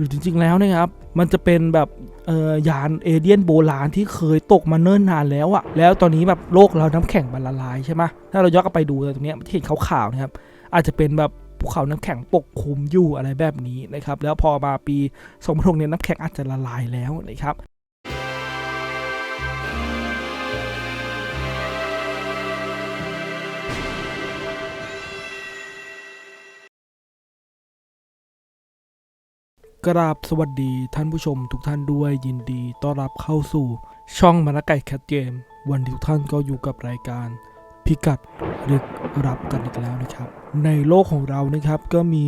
รือจริง ๆ แล้วนะครับมันจะเป็นแบบยานเอเดียนโบราณที่เคยตกมาเนิ่นนานแล้วอะแล้วตอนนี้แบบโลกเราน้ำแข็งมันละลายใช่ไหมถ้าเราย้อนกลับไปดูตรงนี้ที่เห็นขาวๆนะครับอาจจะเป็นแบบภูเขาน้ำแข็งปกคลุมอยู่อะไรแบบนี้นะครับแล้วพอมาปี2006เนี่ยน้ำแข็งอาจจะละลายแล้วนะครับ กราบสวัสดีท่านผู้ชมทุกท่านด้วยยินดีต้อนรับเข้าสู่ช่องมานาไก่แคทเกมวันนี้ทุกท่านก็อยู่กับรายการ พิกัดลึกรับกันอีกแล้วนะครับ ในโลกของเรานะครับก็มี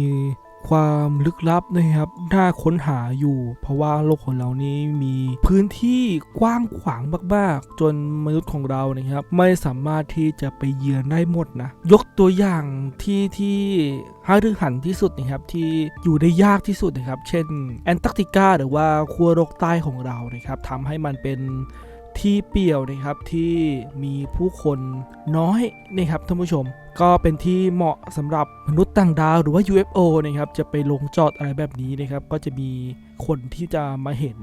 ความลึกลับนะครับน่าค้นหาอยู่ เพราะว่าโลกของเรานี้มีพื้นที่กว้างขวางมากๆ จนมนุษย์ของเรานะครับ ไม่สามารถที่จะไปเยือนได้หมดนะ ยกตัวอย่างที่ที่หารือหันที่สุดนะครับที่อยู่ได้ยากที่สุดนะครับ เช่นแอนตาร์กติกาหรือว่าขั้วโลกใต้ของเรานะครับทำให้มันเป็นที่เปี่ยวนะครับที่มีผู้คนน้อยนะครับท่านผู้ชม ก็เป็นที่เหมาะสำหรับมนุษย์ต่างดาวหรือว่า UFO นะครับจะไปลงจอดอะไรแบบนี้นะครับก็จะมีคนที่จะมาเห็น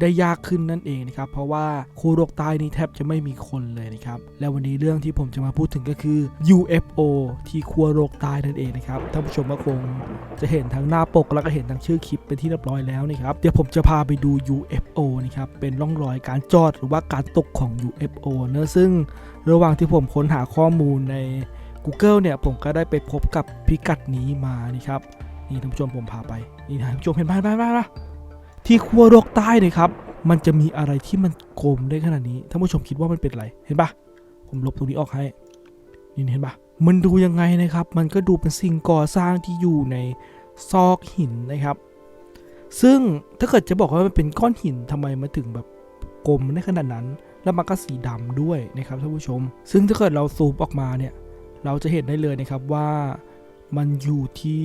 ได้ยากขึ้นนั่นเองนะครับ เพราะว่าคูโรกใต้นี่แทบจะไม่มีคนเลยนะครับ และวันนี้เรื่องที่ผมจะมาพูดถึงก็คือ UFO ที่คัวโลกใต้นั่นเองนะครับท่านผู้ชมก็คงจะเห็นทั้งหน้าปกแล้วก็เห็นทั้งชื่อคลิปเป็นที่เรียบร้อยแล้วนะครับเดี๋ยวผมจะพาไปดู UFO นะครับเป็นร่องรอยการจอดหรือว่าการตกของ UFO เนอะซึ่งระหว่างที่ผมค้นหาข้อมูลใน Google เนี่ยผมก็ได้ไปพบกับพิกัดนี้มานี่ครับนี่ท่านผู้ชมผมพาไปนี่ท่านผู้ชมเห็นบ้านบ้านบ้านที่ขั้วโลกใต้เลยครับ มันจะมีอะไรที่มันกลมได้ขนาดนี้ท่านผู้ชมคิดว่ามันเป็นอะไรเห็นปะผมลบตรงนี้ออกให้นี่เห็นปะมันดูยังไงนะครับ มันก็ดูเป็นสิ่งก่อสร้างที่อยู่ในซอกหินนะครับ ซึ่งถ้าเกิดจะบอกว่ามันเป็นก้อนหินทำไมมันถึงแบบกลมได้ขนาดนั้น แล้วมันก็สีดำด้วยนะครับท่านผู้ชม ซึ่งถ้าเกิดเราซูมออกมาเนี่ย เราจะเห็นได้เลยนะครับว่ามันอยู่ที่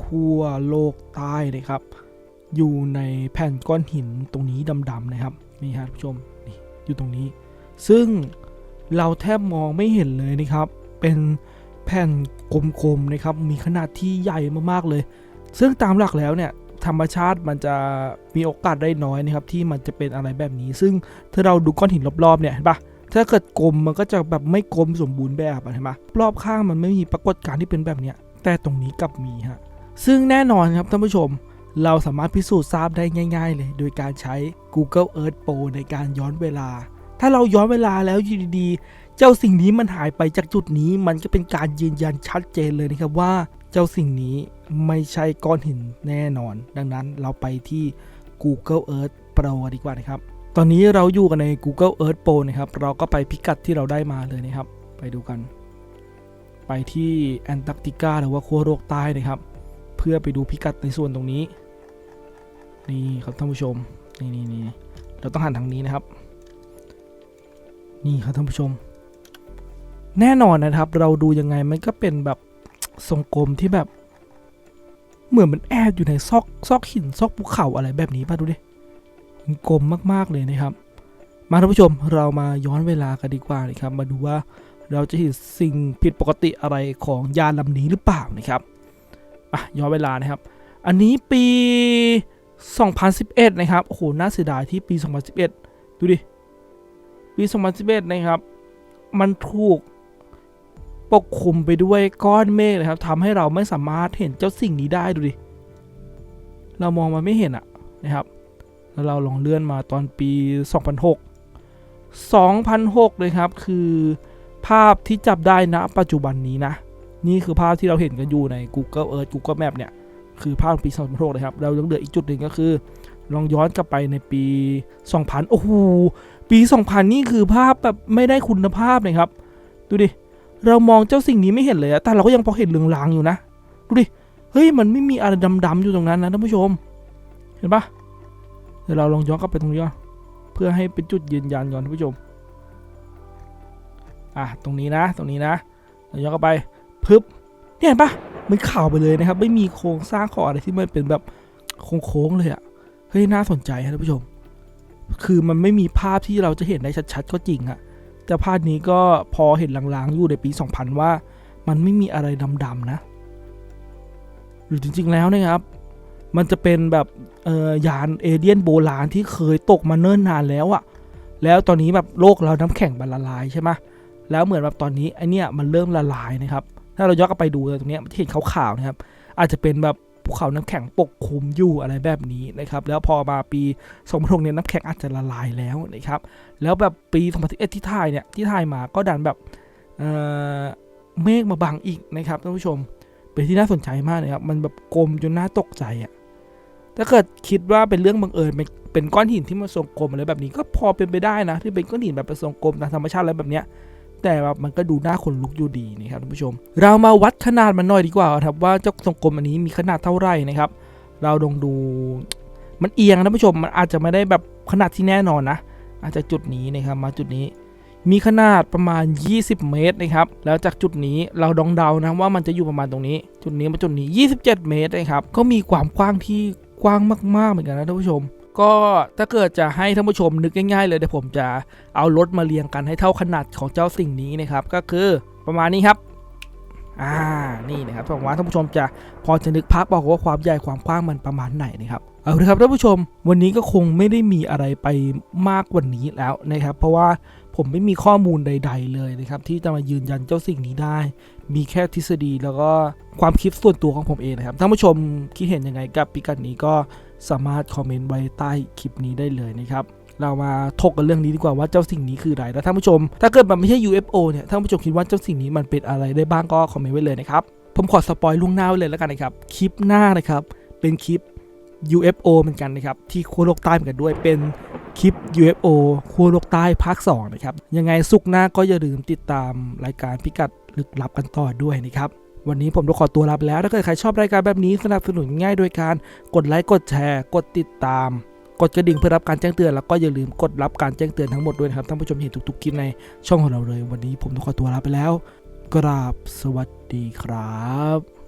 ขั้วโลกใต้นะครับ อยู่ในแผ่นก้อนหินตรงนี้ดำๆนะครับนี่ฮะท่านผู้ชมนี่อยู่ตรงนี้ ซึ่งเราแทบมองไม่เห็นเลยนะครับ เป็นแผ่นกลมๆนะครับ มีขนาดที่ใหญ่มากๆเลย ซึ่งตามหลักแล้วเนี่ยธรรมชาติมันจะมีโอกาสได้น้อยนะครับที่มันจะเป็นอะไรแบบนี้ ซึ่งถ้าเราดูก้อนหินรอบๆเนี่ยเห็นปะ ถ้าเกิดกลมมันก็จะแบบไม่กลมสมบูรณ์แบบอะเห็นปะรอบข้างมันไม่มีปรากฏการณ์ที่เป็นแบบเนี้ยแต่ตรงนี้กลับมีฮะซึ่งแน่นอนครับท่านผู้ชม เราสามารถพิสูจน์ทราบได้ง่าย ๆ เลย โดยการใช้ Google Earth Pro ในการย้อนเวลา ถ้าเราย้อนเวลาแล้วอยู่ดีๆ เจ้าสิ่งนี้มันหายไปจากจุดนี้ มันก็เป็นการยืนยันชัดเจนเลยนะครับว่า เจ้าสิ่งนี้ไม่ใช่ก้อนหินแน่นอน ดังนั้นเราไปที่ Google Earth Pro ดีกว่านะครับ ตอนนี้เราอยู่กันใน Google Earth Pro นะครับ เราก็ไปพิกัดที่เราได้มาเลยนะครับ ไปดูกัน ไปที่แอนตาร์กติกาหรือว่าขั้วโลกใต้นะครับ เพื่อไปดูพิกัดในส่วนตรงนี้ นี่ครับท่านผู้ชม นี่นี่นี่เราต้องหันทางนี้นะครับ นี่ครับท่านผู้ชม แน่นอนนะครับ เราดูยังไงมันก็เป็นแบบทรงกลมที่แบบ เหมือนมันแอบอยู่ในซอกซอกหินซอกภูเขาอะไรแบบนี้ป่ะดูดิ กลมมาก ๆ เลยนะครับ มาท่านผู้ชมเรามาย้อนเวลากันดีกว่านะครับ มาดูว่าเราจะเห็นสิ่งผิดปกติอะไรของยานลำนี้หรือเปล่านะครับอะย้อนเวลานะครับ อันนี้ปี 2011 นะครับโอ้โหน่าเสียดายที่ปี 2011 ดูดิปี 2011 นะครับ มันถูกปกคลุมไปด้วยก้อนเมฆนะครับทำให้เราไม่สามารถเห็นเจ้าสิ่งนี้ได้ดูดิเรามองมันไม่เห็นอะนะครับ แล้วเราลองเลื่อนมาตอนปี 2006 2006 เลยครับ คือภาพที่จับได้ณปัจจุบันนี้นะ นี่คือภาพที่เราเห็นกันอยู่ใน Google Earth Google Map เนี่ย คือภาพปี 2006เลยครับ เรายังเหลืออีกจุดหนึ่งก็คือ ลองย้อนกลับไปในปี 2000 โอ้โห ปี 2000 นี่คือภาพแบบไม่ได้คุณภาพเลยครับ ดูดิ เรามองเจ้าสิ่งนี้ไม่เห็นเลย แต่เราก็ยังพอเห็นเรืองรางอยู่นะ ดูดิ เฮ้ย มันไม่มีอะไรดำๆอยู่ตรงนั้นนะท่านผู้ชม เห็นปะ ดี๋ยวเราลองย้อนกลับไปตรงนี้เพื่อให้เป็นจุดยืนยันก่อนท่านผู้ชมอะตรงนี้นะตรงนี้นะเราย้อนกลับไปพึบเนี่ยเห็นปะมันข่าวไปเลยนะครับ ไม่มีโครงสร้างของอะไรที่มันเป็นแบบโค้งๆเลยอะเฮ้ยน่าสนใจครับท่านผู้ชม คือมันไม่มีภาพที่เราจะเห็นได้ชัดๆก็จริงอะแต่ภาพนี้ก็พอเห็นลางๆอยู่ในปี 2000 ว่า มันไม่มีอะไรดำๆนะ หรือจริงๆแล้วนะครับ มันจะเป็นแบบเอ่อยานเอเลี่ยนโบราณที่เคยตกมาเนิ่นนานแล้วอะแล้วตอนนี้แบบโลกเราน้ำแข็งมันละลายใช่ไหมแล้วเหมือนแบบตอนนี้ไอเนี้ยมันเริ่มละลายนะครับ ถ้าเราย้อนกลับไปดูตรงเนี้ยมันจะเห็นขาวๆนะครับ อาจจะเป็นแบบภูเขาน้ำแข็งปกคลุมอยู่อะไรแบบนี้นะครับ แล้วพอมาปี2006เนี่ยน้ำแข็งอาจจะละลายแล้วนะครับ แล้วแบบปี2011ที่ถ่ายเนี่ยที่ถ่ายมาก็ดันแบบเอ่อเมฆมาบังอีกนะครับท่านผู้ชม เป็นที่น่าสนใจมากนะครับ มันแบบกลมจนน่าตกใจอะ่ะ ถ้าเกิดคิดว่าเป็นเรื่องบังเอิญเป็นก้อนหินที่มันทรงกลมอะไรแบบนี้ก็พอเป็นไปได้นะ ที่เป็นก้อนหินแบบเป็นทรงกลมตามธรรมชาติอะไรแบบเนี้ยแต่แบบมันก็ดูน่าขนลุกอยู่ดีนะครับท่านผู้ชม เรามาวัดขนาดมันหน่อยดีกว่าครับว่าเจ้าทรงกลมอันนี้มีขนาดเท่าไหร่นะครับ เราลองดูมันเอียงนะท่านผู้ชมมันอาจจะไม่ได้แบบขนาดที่แน่นอนนะ อาจจะจุดนี้นะครับมาจุดนี้ มีขนาดประมาณ 20 เมตรนะครับแล้วจากจุดนี้เราดองเดานะว่ามันจะอยู่ประมาณตรงนี้ จุดนี้มาจุดนี้ 27 เมตรนะครับก็มีความกว้างที่ กว้างมากๆเหมือนกันนะท่านผู้ชม ก็ถ้าเกิดจะให้ท่านผู้ชมนึกง่ายๆ เลยเดี๋ยวผมจะเอารถมาเรียงกันให้เท่าขนาดของเจ้าสิ่งนี้นะครับ ก็คือประมาณนี้ครับอ่า นี่นะครับหวังว่าท่านผู้ชมจะพอจะนึกภาพบอกว่าความใหญ่ความกว้างมันประมาณไหนนะครับ เอาละครับท่านผู้ชม วันนี้ก็คงไม่ได้มีอะไรไปมากกว่านี้แล้วนะครับ เพราะว่า ผมไม่มีข้อมูลใด ๆ เลยนะครับ ที่จะมายืนยันเจ้าสิ่งนี้ได้ มีแค่ทฤษฎีแล้วก็ความคิดส่วนตัวของผมเองนะครับท่านผู้ชมคิดเห็นยังไงกับพิกัดนี้ก็สามารถคอมเมนต์ไว้ใต้คลิปนี้ได้เลยนะครับเรามาถกกันเรื่องนี้ดีกว่าว่าเจ้าสิ่งนี้คืออะไรแล้วท่านผู้ชม ถ้าเกิดมันไม่ใช่ UFO เนี่ยท่านผู้ชมคิดว่าเจ้าสิ่งนี้มันเป็นอะไรได้บ้างก็คอมเมนต์ไว้เลยนะครับผมขอสปอยล่วงหน้าไว้เลยแล้วกันนะครับคลิปหน้านะครับเป็นคลิป UFO เหมือนกันนะครับที่ขั้วโลกใต้เหมือนกันด้วยเป็น คลิป UFO ขั้วโลกใต้ภาค2นะครับ ยังไงสุกหน้าก็อย่าลืมติดตามรายการพิกัดลึกลับกันต่อด้วยนะครับ วันนี้ผมต้องขอตัวลาไปแล้ว ถ้าเกิดใครชอบรายการแบบนี้สนับสนุนง่ายโดยการกดไลค์ กดแชร์ กดติดตาม กดกระดิ่งเพื่อรับการแจ้งเตือนแล้วก็อย่าลืมกดรับการแจ้งเตือนทั้งหมดด้วยนะครับ ท่านผู้ชมเห็นทุกๆคลิปในช่องของเราเลย วันนี้ผมต้องขอตัวลาไปแล้ว กราบสวัสดีครับ